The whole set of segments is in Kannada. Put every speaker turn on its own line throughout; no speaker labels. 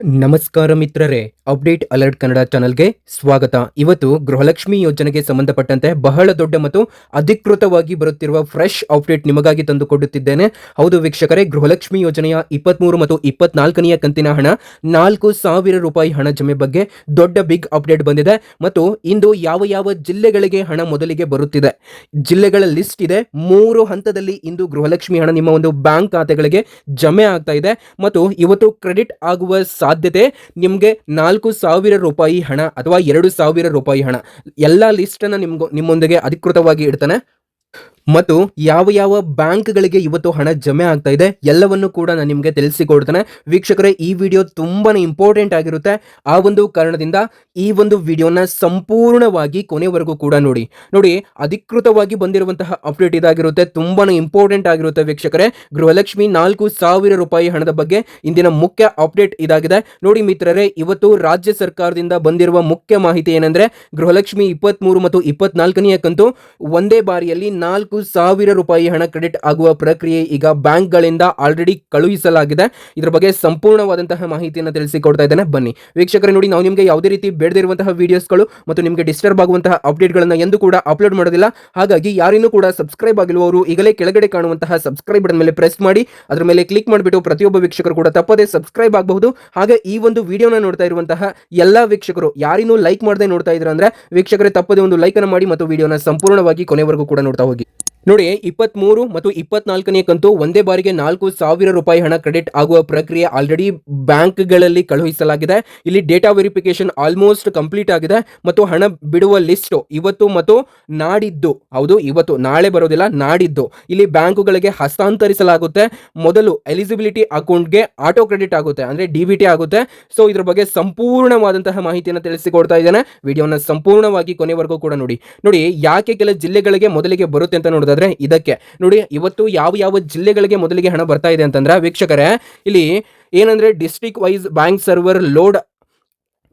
ನಮಸ್ಕಾರ ಮಿತ್ರರೇ, ಅಪ್ಡೇಟ್ ಅಲರ್ಟ್ ಕನ್ನಡ ಚಾನೆಲ್ಗೆ ಸ್ವಾಗತ. ಇವತ್ತು ಗೃಹಲಕ್ಷ್ಮಿ ಯೋಜನೆಗೆ ಸಂಬಂಧಪಟ್ಟಂತೆ ಬಹಳ ದೊಡ್ಡ ಮತ್ತು ಅಧಿಕೃತವಾಗಿ ಬರುತ್ತಿರುವ ಫ್ರೆಶ್ ಅಪ್ಡೇಟ್ ನಿಮಗಾಗಿ ತಂದುಕೊಡುತ್ತಿದ್ದೇನೆ. ಹೌದು ವೀಕ್ಷಕರೇ, ಗೃಹಲಕ್ಷ್ಮಿ ಯೋಜನೆಯ ಇಪ್ಪತ್ಮೂರು ಮತ್ತು ಇಪ್ಪತ್ನಾಲ್ಕನೆಯ ಕಂತಿನ ಹಣ, ನಾಲ್ಕು ಸಾವಿರ ರೂಪಾಯಿ ಹಣ ಜಮೆ ಬಗ್ಗೆ ದೊಡ್ಡ ಬಿಗ್ ಅಪ್ಡೇಟ್ ಬಂದಿದೆ ಮತ್ತು ಇಂದು ಯಾವ ಯಾವ ಜಿಲ್ಲೆಗಳಿಗೆ ಹಣ ಮೊದಲಿಗೆ ಬರುತ್ತಿದೆ. ಜಿಲ್ಲೆಗಳ ಲಿಸ್ಟ್ ಇದೆ. ಮೂರು ಹಂತದಲ್ಲಿ ಇಂದು ಗೃಹಲಕ್ಷ್ಮಿ ಹಣ ನಿಮ್ಮ ಒಂದು ಬ್ಯಾಂಕ್ ಖಾತೆಗಳಿಗೆ ಜಮೆ ಆಗ್ತಾ ಇದೆ ಮತ್ತು ಇವತ್ತು ಕ್ರೆಡಿಟ್ ಆಗುವ ಸಾಧ್ಯತೆ, ನಿಮಗೆ ನಾಲ್ಕು ಸಾವಿರ ರೂಪಾಯಿ ಹಣ ಅಥವಾ ಎರಡು ಸಾವಿರ ರೂಪಾಯಿ ಹಣ, ಎಲ್ಲ ಲಿಸ್ಟನ್ನು ನಿಮ್ಗೆ ನಿಮ್ಮೊಂದಿಗೆ ಅಧಿಕೃತವಾಗಿ ಇಡ್ತಾನೆ. ಮತ್ತು ಯಾವ ಯಾವ ಬ್ಯಾಂಕ್ಗಳಿಗೆ ಇವತ್ತು ಹಣ ಜಮೆ ಆಗ್ತಾ ಇದೆ, ಎಲ್ಲವನ್ನು ಕೂಡ ನಾನು ನಿಮಗೆ ತಿಳಿಸಿಕೊಡ್ತೇನೆ. ವೀಕ್ಷಕರೇ, ಈ ವಿಡಿಯೋ ತುಂಬಾನೇ ಇಂಪಾರ್ಟೆಂಟ್ ಆಗಿರುತ್ತೆ. ಆ ಒಂದು ಕಾರಣದಿಂದ ಈ ಒಂದು ವಿಡಿಯೋನ ಸಂಪೂರ್ಣವಾಗಿ ಕೊನೆವರೆಗೂ ಕೂಡ ನೋಡಿ. ನೋಡಿ, ಅಧಿಕೃತವಾಗಿ ಬಂದಿರುವಂತಹ ಅಪ್ಡೇಟ್ ಇದಾಗಿರುತ್ತೆ, ತುಂಬಾನೇ ಇಂಪಾರ್ಟೆಂಟ್ ಆಗಿರುತ್ತೆ ವೀಕ್ಷಕರೇ. ಗೃಹಲಕ್ಷ್ಮಿ ನಾಲ್ಕು ಸಾವಿರ ರೂಪಾಯಿ ಹಣದ ಬಗ್ಗೆ ಇಂದಿನ ಮುಖ್ಯ ಅಪ್ಡೇಟ್ ಇದಾಗಿದೆ. ನೋಡಿ ಮಿತ್ರರೇ, ಇವತ್ತು ರಾಜ್ಯ ಸರ್ಕಾರದಿಂದ ಬಂದಿರುವ ಮುಖ್ಯ ಮಾಹಿತಿ ಏನಂದ್ರೆ, ಗೃಹಲಕ್ಷ್ಮಿ ಇಪ್ಪತ್ಮೂರು ಮತ್ತು ಇಪ್ಪತ್ನಾಲ್ಕನೆಯ ಕಂತು ಒಂದೇ ಬಾರಿಯಲ್ಲಿ ನಾಲ್ಕು ಸಾವಿರ ರೂಪಾಯಿ ಹಣ ಕ್ರೆಡಿಟ್ ಆಗುವ ಪ್ರಕ್ರಿಯೆ ಈಗ ಬ್ಯಾಂಕ್ಗಳಿಂದ ಆಲ್ರೆಡಿ ಕಳುಹಿಸಲಾಗಿದೆ. ಇದರ ಬಗ್ಗೆ ಸಂಪೂರ್ಣವಾದಂತಹ ಮಾಹಿತಿಯನ್ನು ತಿಳಿಸಿಕೊಡ್ತಾ ಇದ್ದೇನೆ. ಬನ್ನಿ. ವೀಕ್ಷಕರೇ, ನೋಡಿ, ನಾವು ನಿಮಗೆ ಯಾವುದೇ ರೀತಿ ಬೇಡದಿರುವಂತಹ ವಿಡಿಯೋಸ್ಗಳು ಮತ್ತು ನಿಮಗೆ ಡಿಸ್ಟರ್ಬ್ ಆಗುವಂತಹ ಅಪ್ಡೇಟ್ಗಳನ್ನು ಎಂದು ಕೂಡ ಅಪ್ಲೋಡ್ ಮಾಡೋದಿಲ್ಲ. ಹಾಗಾಗಿ ಯಾರಿನ್ನೂ ಕೂಡ ಸಬ್ಸ್ಕ್ರೈಬ್ ಆಗಿರುವವರು ಈಗಲೇ ಕೆಳಗಡೆ ಕಾಣುವಂತಹ ಸಬ್ಸ್ಕ್ರೈಬ್ ಬಟನ್ ಮೇಲೆ ಪ್ರೆಸ್ ಮಾಡಿ, ಅದರ ಮೇಲೆ ಕ್ಲಿಕ್ ಮಾಡಿಬಿಟ್ಟು ಪ್ರತಿಯೊಬ್ಬ ವೀಕ್ಷಕರು ಕೂಡ ತಪ್ಪದೇ ಸಬ್ಸ್ಕ್ರೈಬ್ ಆಗಬಹುದು. ಹಾಗೆ ಈ ಒಂದು ವಿಡಿಯೋನ ನೋಡ್ತಾ ಇರುವಂತಹ ಎಲ್ಲ ವೀಕ್ಷಕರು, ಯಾರಿನ್ನೂ ಲೈಕ್ ಮಾಡದೆ ನೋಡ್ತಾ ಇದ್ರ ಅಂದ್ರೆ ವೀಕ್ಷಕರೇ ತಪ್ಪದೇ ಒಂದು ಲೈಕ್ ಅನ್ನು ಮಾಡಿ ಮತ್ತು ವಿಡಿಯೋನ ಸಂಪೂರ್ಣವಾಗಿ ಕೊನೆವರೆಗೂ ಕೂಡ ನೋಡ್ತಾ ಹೋಗಿ. ನೋಡಿ, ಇಪ್ಪತ್ಮೂರು ಮತ್ತು ಇಪ್ಪತ್ನಾಲ್ಕನೇ ಕಂತು ಒಂದೇ ಬಾರಿಗೆ ನಾಲ್ಕು ಸಾವಿರ ರೂಪಾಯಿ ಹಣ ಕ್ರೆಡಿಟ್ ಆಗುವ ಪ್ರಕ್ರಿಯೆ ಆಲ್ರೆಡಿ ಬ್ಯಾಂಕ್ಗಳಲ್ಲಿ ಕಳುಹಿಸಲಾಗಿದೆ. ಇಲ್ಲಿ ಡೇಟಾ ವೆರಿಫಿಕೇಶನ್ ಆಲ್ಮೋಸ್ಟ್ ಕಂಪ್ಲೀಟ್ ಆಗಿದೆ ಮತ್ತು ಹಣ ಬಿಡುವ ಲಿಸ್ಟ್ ಇವತ್ತು ಮತ್ತು ನಾಡಿದ್ದು, ಹೌದು, ಇವತ್ತು, ನಾಳೆ ಬರೋದಿಲ್ಲ, ನಾಡಿದ್ದು. ಇಲ್ಲಿ ಬ್ಯಾಂಕುಗಳಿಗೆ ಹಸ್ತಾಂತರಿಸಲಾಗುತ್ತೆ. ಮೊದಲು ಎಲಿಜಿಬಿಲಿಟಿ ಅಕೌಂಟ್ಗೆ ಆಟೋ ಕ್ರೆಡಿಟ್ ಆಗುತ್ತೆ, ಅಂದ್ರೆ ಡಿ ಬಿ ಟಿ ಆಗುತ್ತೆ. ಸೊ ಇದ್ರ ಬಗ್ಗೆ ಸಂಪೂರ್ಣವಾದಂತಹ ಮಾಹಿತಿಯನ್ನು ತಿಳಿಸಿಕೊಡ್ತಾ ಇದ್ದೇನೆ. ವಿಡಿಯೋನ ಸಂಪೂರ್ಣವಾಗಿ ಕೊನೆವರೆಗೂ ಕೂಡ ನೋಡಿ. ನೋಡಿ, ಯಾಕೆ ಕೆಲ ಜಿಲ್ಲೆಗಳಿಗೆ ಮೊದಲಿಗೆ ಬರುತ್ತೆ ಅಂತ ನೋಡೋದಾದ್ರೆ ಇದಕ್ಕೆ. ನೋಡಿ, ಇವತ್ತು ಯಾವ ಯಾವ ಜಿಲ್ಲೆಗಳಿಗೆ ಮೊದಲಿಗೆ ಹಣ ಬರ್ತಾ ಇದೆ ಅಂತಂದ್ರೆ, ವೀಕ್ಷಕರೇ, ಇಲ್ಲಿ ಏನಂದ್ರೆ district wise bank server load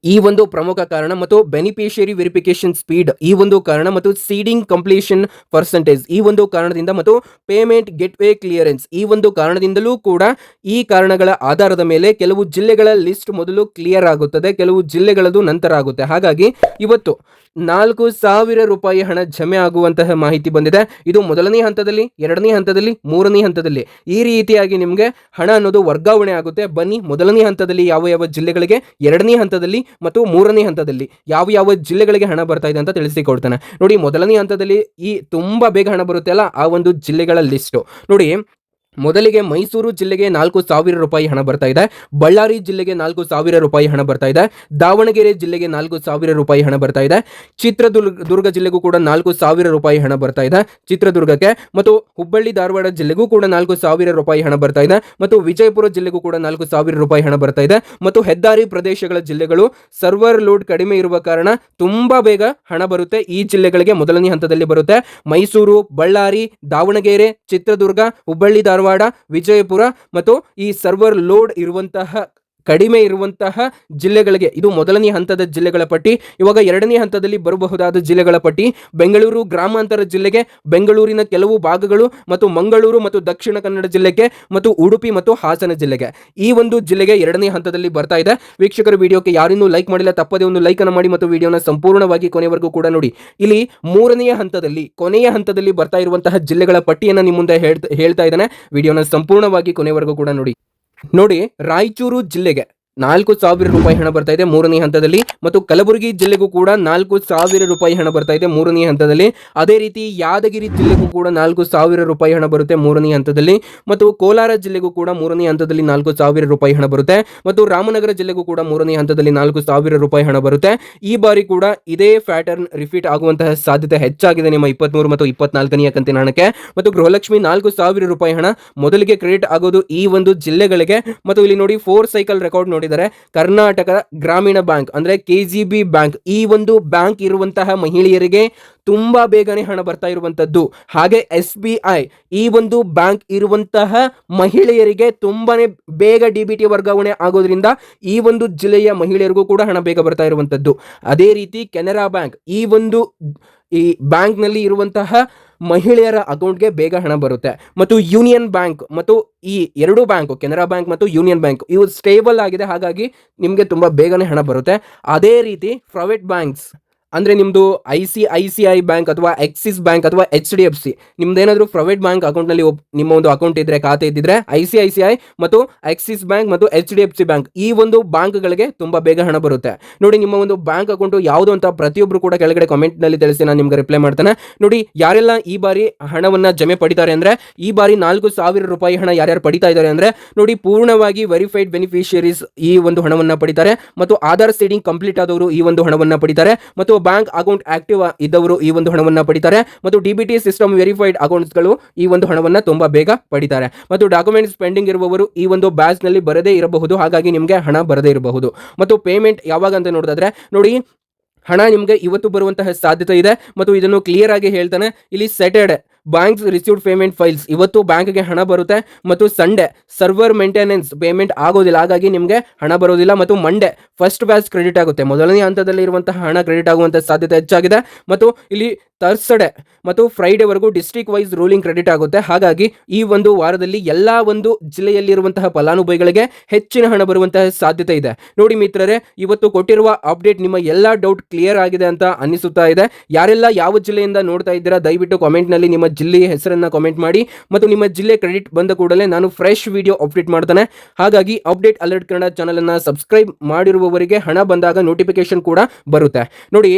ಈ ಒಂದು ಪ್ರಮುಖ ಕಾರಣ ಮತ್ತು ಬೆನಿಫಿಷಿಯರಿ ವೆರಿಫಿಕೇಶನ್ ಸ್ಪೀಡ್ ಈ ಒಂದು ಕಾರಣ ಮತ್ತು ಸೀಡಿಂಗ್ ಕಂಪ್ಲೀಷನ್ ಪರ್ಸೆಂಟೇಜ್ ಈ ಒಂದು ಕಾರಣದಿಂದ ಮತ್ತು ಪೇಮೆಂಟ್ ಗೆಟ್ವೇ ಕ್ಲಿಯರೆನ್ಸ್ ಈ ಒಂದು ಕಾರಣದಿಂದಲೂ ಕೂಡ ಈ ಕಾರಣಗಳ ಆಧಾರದ ಮೇಲೆ ಕೆಲವು ಜಿಲ್ಲೆಗಳ ಲಿಸ್ಟ್ ಮೊದಲು ಕ್ಲಿಯರ್ ಆಗುತ್ತದೆ, ಕೆಲವು ಜಿಲ್ಲೆಗಳದು ನಂತರ ಆಗುತ್ತೆ. ಹಾಗಾಗಿ ಇವತ್ತು ನಾಲ್ಕು ಸಾವಿರ ರೂಪಾಯಿ ಹಣ ಜಮೆ ಆಗುವಂತಹ ಮಾಹಿತಿ ಬಂದಿದೆ. ಇದು ಮೊದಲನೇ ಹಂತದಲ್ಲಿ, ಎರಡನೇ ಹಂತದಲ್ಲಿ, ಮೂರನೇ ಹಂತದಲ್ಲಿ. ಈ ರೀತಿಯಾಗಿ ನಿಮಗೆ ಹಣ ಅನ್ನೋದು ವರ್ಗಾವಣೆ ಆಗುತ್ತೆ. ಬನ್ನಿ, ಮೊದಲನೇ ಹಂತದಲ್ಲಿ ಯಾವ ಯಾವ ಜಿಲ್ಲೆಗಳಿಗೆ, ಎರಡನೇ ಹಂತದಲ್ಲಿ ಮತ್ತು ಮೂರನೇ ಹಂತದಲ್ಲಿ ಯಾವ ಯಾವ ಜಿಲ್ಲೆಗಳಿಗೆ ಹಣ ಬರ್ತಾ ಇದೆ ಅಂತ ತಿಳಿಸಿಕೊಡ್ತಾನೆ. ನೋಡಿ, ಮೊದಲನೇ ಹಂತದಲ್ಲಿ ಈ ತುಂಬಾ ಬೇಗ ಹಣ ಬರುತ್ತೆ ಅಲ್ಲ ಆ ಒಂದು ಜಿಲ್ಲೆಗಳ ಲಿಸ್ಟು ನೋಡಿ ಮೊದಲಿಗೆ ಮೈಸೂರು ಜಿಲ್ಲೆಗೆ ನಾಲ್ಕು ಸಾವಿರ ರೂಪಾಯಿ ಹಣ ಬರ್ತಾ ಇದೆ. ಬಳ್ಳಾರಿ ಜಿಲ್ಲೆಗೆ ನಾಲ್ಕು ಸಾವಿರ ರೂಪಾಯಿ ಹಣ ಬರ್ತಾ ಇದೆ. ದಾವಣಗೆರೆ ಜಿಲ್ಲೆಗೆ ನಾಲ್ಕು ಸಾವಿರ ರೂಪಾಯಿ ಹಣ ಬರ್ತಾ ಇದೆ. ಚಿತ್ರದುರ್ಗ ದುರ್ಗ ಜಿಲ್ಲೆಗೂ ಕೂಡ ನಾಲ್ಕು ಸಾವಿರ ರೂಪಾಯಿ ಹಣ ಬರ್ತಾ ಇದೆ ಚಿತ್ರದುರ್ಗಕ್ಕೆ. ಮತ್ತು ಹುಬ್ಬಳ್ಳಿ ಧಾರವಾಡ ಜಿಲ್ಲೆಗೂ ಕೂಡ ನಾಲ್ಕು ಸಾವಿರ ರೂಪಾಯಿ ಹಣ ಬರ್ತಾ ಇದೆ. ಮತ್ತು ವಿಜಯಪುರ ಜಿಲ್ಲೆಗೂ ಕೂಡ ನಾಲ್ಕು ಸಾವಿರ ರೂಪಾಯಿ ಹಣ ಬರ್ತಾ ಇದೆ. ಮತ್ತು ಹೆದ್ದಾರಿ ಪ್ರದೇಶಗಳ ಜಿಲ್ಲೆಗಳು ಸರ್ವರ್ ಲೋಡ್ ಕಡಿಮೆ ಇರುವ ಕಾರಣ ತುಂಬಾ ಬೇಗ ಹಣ ಬರುತ್ತೆ. ಈ ಜಿಲ್ಲೆಗಳಿಗೆ ಮೊದಲನೇ ಹಂತದಲ್ಲಿ ಬರುತ್ತೆ. ಮೈಸೂರು, ಬಳ್ಳಾರಿ, ದಾವಣಗೆರೆ, ಚಿತ್ರದುರ್ಗ, ಹುಬ್ಬಳ್ಳಿ, ಧಾರವಾಡ ವಿಜಯಪುರ ಮತ್ತು ಈ ಸರ್ವರ್ ಲೋಡ್ ಇರುವಂತಹ ಕಡಿಮೆ ಇರುವಂತಹ ಜಿಲ್ಲೆಗಳಿಗೆ, ಇದು ಮೊದಲನೇ ಹಂತದ ಜಿಲ್ಲೆಗಳ ಪಟ್ಟಿ, ಇವಾಗ ಎರಡನೇ ಹಂತದಲ್ಲಿ ಬರಬಹುದಾದ ಜಿಲ್ಲೆಗಳ ಪಟ್ಟಿ, ಬೆಂಗಳೂರು ಗ್ರಾಮಾಂತರ ಜಿಲ್ಲೆಗೆ, ಬೆಂಗಳೂರಿನ ಕೆಲವು ಭಾಗಗಳು ಮತ್ತು ಮಂಗಳೂರು ಮತ್ತು ದಕ್ಷಿಣ ಕನ್ನಡ ಜಿಲ್ಲೆಗೆ ಮತ್ತು ಉಡುಪಿ ಮತ್ತು ಹಾಸನ ಜಿಲ್ಲೆಗೆ. ಈ ಒಂದು ಜಿಲ್ಲೆಗೆ ಎರಡನೇ ಹಂತದಲ್ಲಿ ಬರ್ತಾ ಇದೆ. ವೀಕ್ಷಕರ, ವಿಡಿಯೋಕ್ಕೆ ಯಾರಿನ್ನೂ ಲೈಕ್ ಮಾಡಿಲ್ಲ, ತಪ್ಪದೇ ಒಂದು ಲೈಕ್ ಅನ್ನು ಮಾಡಿ ಮತ್ತು ವಿಡಿಯೋನ ಸಂಪೂರ್ಣವಾಗಿ ಕೊನೆವರೆಗೂ ಕೂಡ ನೋಡಿ. ಇಲ್ಲಿ ಮೂರನೆಯ ಹಂತದಲ್ಲಿ, ಕೊನೆಯ ಹಂತದಲ್ಲಿ ಬರ್ತಾ ಇರುವಂತಹ ಜಿಲ್ಲೆಗಳ ಪಟ್ಟಿಯನ್ನು ನಿಮ್ಮ ಮುಂದೆ ಹೇಳ್ತಾ ಇದ್ದಾನೆ. ವಿಡಿಯೋನ ಸಂಪೂರ್ಣವಾಗಿ ಕೊನೆವರೆಗೂ ಕೂಡ ನೋಡಿ. ನೋಡಿ ರಾಯಚೂರು ಜಿಲ್ಲೆಗೆ. ನಾಲ್ಕು ಸಾವಿರ ರೂಪಾಯಿ ಹಣ ಬರ್ತಾ ಇದೆ ಮೂರನೇ ಹಂತದಲ್ಲಿ ಮತ್ತು ಕಲಬುರಗಿ ಜಿಲ್ಲೆಗೂ ಕೂಡ ನಾಲ್ಕು ಸಾವಿರ ರೂಪಾಯಿ ಹಣ ಬರ್ತಾ ಇದೆ ಮೂರನೇ ಹಂತದಲ್ಲಿ. ಅದೇ ರೀತಿ ಯಾದಗಿರಿ ಜಿಲ್ಲೆಗೂ ಕೂಡ ನಾಲ್ಕು ಸಾವಿರ ರೂಪಾಯಿ ಹಣ ಬರುತ್ತೆ ಮೂರನೇ ಹಂತದಲ್ಲಿ ಮತ್ತು ಕೋಲಾರ ಜಿಲ್ಲೆಗೂ ಕೂಡ ಮೂರನೇ ಹಂತದಲ್ಲಿ ನಾಲ್ಕು ಸಾವಿರ ರೂಪಾಯಿ ಹಣ ಬರುತ್ತೆ ಮತ್ತು ರಾಮನಗರ ಜಿಲ್ಲೆಗೂ ಕೂಡ ಮೂರನೇ ಹಂತದಲ್ಲಿ ನಾಲ್ಕು ಸಾವಿರ ರೂಪಾಯಿ ಹಣ ಬರುತ್ತೆ. ಈ ಬಾರಿ ಕೂಡ ಇದೇ ಪ್ಯಾಟರ್ನ್ ರಿಪೀಟ್ ಆಗುವಂತಹ ಸಾಧ್ಯತೆ ಹೆಚ್ಚಾಗಿದೆ ನಿಮ್ಮ ಇಪ್ಪತ್ಮೂರು ಮತ್ತು ಇಪ್ಪತ್ನಾಲ್ಕನೆಯ ಕಂತಿನ ಹಣಕ್ಕೆ. ಮತ್ತು ಗೃಹಲಕ್ಷ್ಮಿ ನಾಲ್ಕು ಸಾವಿರ ರೂಪಾಯಿ ಹಣ ಮೊದಲಿಗೆ ಕ್ರೆಡಿಟ್ ಆಗೋದು ಈ ಒಂದು ಜಿಲ್ಲೆಗಳಿಗೆ. ಮತ್ತು ಇಲ್ಲಿ ನೋಡಿ ಫೋರ್ ಸೈಕಲ್ ರೆಕಾರ್ಡ್ ನೋಡಿ ಕರ್ನಾಟಕ ಗ್ರಾಮೀಣ ಬ್ಯಾಂಕ್ ಅಂದ್ರೆ ಕೆ ಜಿ ಬಿ ಬ್ಯಾಂಕ್ ಈ ಒಂದು ಬ್ಯಾಂಕ್ ಇರುವಂತಹ ಮಹಿಳೆಯರಿಗೆ ತುಂಬಾ ಬೇಗನೆ ಹಣ ಬರ್ತಾ ಇರುವಂತದ್ದು ಹಾಗೆ ಎಸ್ ಬಿ ಐ ಈ ಒಂದು ಬ್ಯಾಂಕ್ ಇರುವಂತಹ ಮಹಿಳೆಯರಿಗೆ ತುಂಬಾನೇ ಬೇಗ ಡಿ ಬಿ ಟಿ ವರ್ಗಾವಣೆ ಆಗೋದ್ರಿಂದ ಈ ಒಂದು ಜಿಲ್ಲೆಯ ಮಹಿಳೆಯರಿಗೂ ಕೂಡ ಹಣ ಬೇಗ ಬರ್ತಾ ಇರುವಂತದ್ದು ಅದೇ ರೀತಿ ಕೆನರಾ ಬ್ಯಾಂಕ್ ಈ ಒಂದು ಈ ಬ್ಯಾಂಕ್ನಲ್ಲಿ ಇರುವಂತಹ ಮಹಿಳೆಯರ ಅಕೌಂಟ್ಗೆ ಬೇಗ ಹಣ ಬರುತ್ತೆ. ಮತ್ತು ಯೂನಿಯನ್ ಬ್ಯಾಂಕ್ ಮತ್ತು ಈ ಎರಡು ಬ್ಯಾಂಕು, ಕೆನರಾ ಬ್ಯಾಂಕ್ ಮತ್ತು ಯೂನಿಯನ್ ಬ್ಯಾಂಕ್, ಇವು ಸ್ಟೇಬಲ್ ಆಗಿದೆ. ಹಾಗಾಗಿ ನಿಮಗೆ ತುಂಬ ಬೇಗನೆ ಹಣ ಬರುತ್ತೆ. ಅದೇ ರೀತಿ ಪ್ರೈವೇಟ್ ಬ್ಯಾಂಕ್ಸ್ ಅಂದರೆ ನಿಮ್ಮದು I C I C I bank ಅಥವಾ ಎಕ್ಸಿಸ್ ಬ್ಯಾಂಕ್ ಅಥವಾ ಎಚ್ ಡಿ ಎಫ್ ಸಿ, ನಿಮ್ದೇನಾದರೂ ಪ್ರೈವೇಟ್ ಬ್ಯಾಂಕ್ ಅಕೌಂಟ್ನಲ್ಲಿ ನಿಮ್ಮ ಒಂದು ಅಕೌಂಟ್ ಇದ್ದರೆ ಖಾತೆ ಇದ್ದಿದ್ರೆ I C I C I ಮತ್ತು ಎಕ್ಸಿಸ್ ಬ್ಯಾಂಕ್ ಮತ್ತು H D F C bank ಈ ಒಂದು ಬ್ಯಾಂಕ್ಗಳಿಗೆ ತುಂಬ ಬೇಗ ಹಣ ಬರುತ್ತೆ. ನೋಡಿ, ನಿಮ್ಮ ಒಂದು ಬ್ಯಾಂಕ್ ಅಕೌಂಟು ಯಾವುದು ಅಂತ ಪ್ರತಿಯೊಬ್ಬರು ಕೂಡ ಕೆಳಗಡೆ ಕಾಮೆಂಟ್ನಲ್ಲಿ ತಿಳಿಸಿ ನಾನು ನಿಮ್ಗೆ ರಿಪ್ಲೈ ಮಾಡ್ತೇನೆ. ನೋಡಿ, ಯಾರೆಲ್ಲ ಈ ಬಾರಿ ಹಣವನ್ನು ಜಮೆ ಪಡಿತಾರೆ ಅಂದರೆ, ಈ ಬಾರಿ ನಾಲ್ಕು ಸಾವಿರ ರೂಪಾಯಿ ಹಣ ಯಾರ್ಯಾರು ಪಡಿತಾ ಇದ್ದಾರೆ ಅಂದರೆ, ನೋಡಿ, ಪೂರ್ಣವಾಗಿ ವೆರಿಫೈಡ್ ಬೆನಿಫಿಷಿಯರೀಸ್ ಈ ಒಂದು ಹಣವನ್ನು ಪಡಿತಾರೆ ಮತ್ತು ಆಧಾರ್ ಸೀಡಿಂಗ್ ಕಂಪ್ಲೀಟ್ ಆದವರು ಈ ಒಂದು ಹಣವನ್ನು ಪಡಿತಾರೆ ಮತ್ತು ಬ್ಯಾಂಕ್ ಅಕೌಂಟ್ ಆಕ್ಟಿವ್ ಇದ್ದವರು ಈ ಒಂದು ಹಣವನ್ನು ಪಡಿತಾರೆ ಮತ್ತು D B T system verified ಅಕೌಂಟ್ಸ್ಗಳು ಈ ಒಂದು ಹಣವನ್ನು ತುಂಬಾ ಬೇಗ ಪಡಿತಾರೆ. ಮತ್ತು ಡಾಕ್ಯುಮೆಂಟ್ಸ್ ಪೆಂಡಿಂಗ್ ಇರುವವರು ಈ ಒಂದು ಬ್ಯಾಚ್ನಲ್ಲಿ ಬರದೇ ಇರಬಹುದು, ಹಾಗಾಗಿ ನಿಮಗೆ ಹಣ ಬರದೇ ಇರಬಹುದು. ಮತ್ತು ಪೇಮೆಂಟ್ ಯಾವಾಗ ಅಂತ ನೋಡೋದಾದ್ರೆ, ನೋಡಿ, ಹಣ ನಿಮಗೆ ಇವತ್ತು ಬರುವಂತಹ ಸಾಧ್ಯತೆ ಇದೆ. ಮತ್ತು ಇದನ್ನು ಕ್ಲಿಯರ್ ಆಗಿ ಹೇಳ್ತಾನೆ. ಇಲ್ಲಿ Saturday banks received payment files ಇವತ್ತು ಬ್ಯಾಂಕ್ಗೆ ಹಣ ಬರುತ್ತೆ ಮತ್ತು ಸಂಡೆ ಸರ್ವರ್ ಮೇಂಟೆನೆನ್ಸ್ ಪೇಮೆಂಟ್ ಆಗೋದಿಲ್ಲ. ಹಾಗಾಗಿ ನಿಮಗೆ ಹಣ ಬರೋದಿಲ್ಲ ಮತ್ತು ಮಂಡೇ ಫಸ್ಟ್ ಬ್ಯಾಚ್ ಕ್ರೆಡಿಟ್ ಆಗುತ್ತೆ. ಮೊದಲನೇ ಹಂತದಲ್ಲಿ ಇರುವಂತಹ ಹಣ ಕ್ರೆಡಿಟ್ ಆಗುವಂಥ ಸಾಧ್ಯತೆ ಹೆಚ್ಚಾಗಿದೆ ಮತ್ತು ಇಲ್ಲಿ ತರ್ಸ್ಡೆ ಮತ್ತು ಫ್ರೈಡೆವರೆಗೂ ಡಿಸ್ಟ್ರಿಕ್ಟ್ ವೈಸ್ ರೂಲಿಂಗ್ ಕ್ರೆಡಿಟ್ ಆಗುತ್ತೆ. ಹಾಗಾಗಿ ಈ ಒಂದು ವಾರದಲ್ಲಿ ಎಲ್ಲ ಒಂದು ಜಿಲ್ಲೆಯಲ್ಲಿರುವಂತಹ ಫಲಾನುಭವಿಗಳಿಗೆ ಹೆಚ್ಚಿನ ಹಣ ಬರುವಂತಹ ಸಾಧ್ಯತೆ ಇದೆ. ನೋಡಿ ಮಿತ್ರರೇ, ಇವತ್ತು ಕೊಟ್ಟಿರುವ ಅಪ್ಡೇಟ್ ನಿಮ್ಮ ಎಲ್ಲ ಡೌಟ್ ಕ್ಲಿಯರ್ ಆಗಿದೆ ಅಂತ ಅನ್ನಿಸುತ್ತಾ ಇದೆ. ಯಾರೆಲ್ಲ ಯಾವ ಜಿಲ್ಲೆಯಿಂದ ನೋಡ್ತಾ ಇದ್ದೀರಾ, ದಯವಿಟ್ಟು ಕಾಮೆಂಟ್ನಲ್ಲಿ ನಿಮ್ಮ ಜಿಲ್ಲೆಯ ಹೆಸರನ್ನ ಕಾಮೆಂಟ್ ಮಾಡಿ ಮತ್ತು ನಿಮ್ಮ ಜಿಲ್ಲೆ ಕ್ರೆಡಿಟ್ ಬಂದ ಕೂಡಲೇ ನಾನು ಫ್ರೆಶ್ ವಿಡಿಯೋ ಅಪ್ಡೇಟ್ ಮಾಡ್ತಾನೆ. ಹಾಗಾಗಿ ಅಪ್ಡೇಟ್ ಅಲರ್ಟ್ ಕನ್ನಡ ಚಾನಲನ್ನು ಸಬ್ಸ್ಕ್ರೈಬ್ ಮಾಡಿರುವವರಿಗೆ ಹಣ ಬಂದಾಗ ನೋಟಿಫಿಕೇಶನ್ ಕೂಡ ಬರುತ್ತೆ. ನೋಡಿ,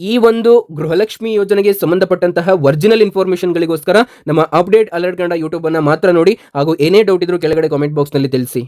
ಈ ಒಂದು ಗೃಹಲಕ್ಷ್ಮಿ ಯೋಜನೆಗೆ ಸಂಬಂಧಪಟ್ಟಂತಹ ಒರಿಜಿನಲ್ ಇನ್ಫಾರ್ಮೇಷನ್ಗಳಿಗೋಸ್ಕರ ನಮ್ಮ ಅಪ್ಡೇಟ್ ಅಲರ್ಟ್ ಕನ್ನಡ ಯೂಟ್ಯೂಬನ್ನು ಮಾತ್ರ ನೋಡಿ ಹಾಗೂ ಏನೇ ಡೌಟ್ ಇದ್ರೂ ಕೆಳಗಡೆ ಕಾಮೆಂಟ್ ಬಾಕ್ಸ್ನಲ್ಲಿ ತಿಳಿಸಿ.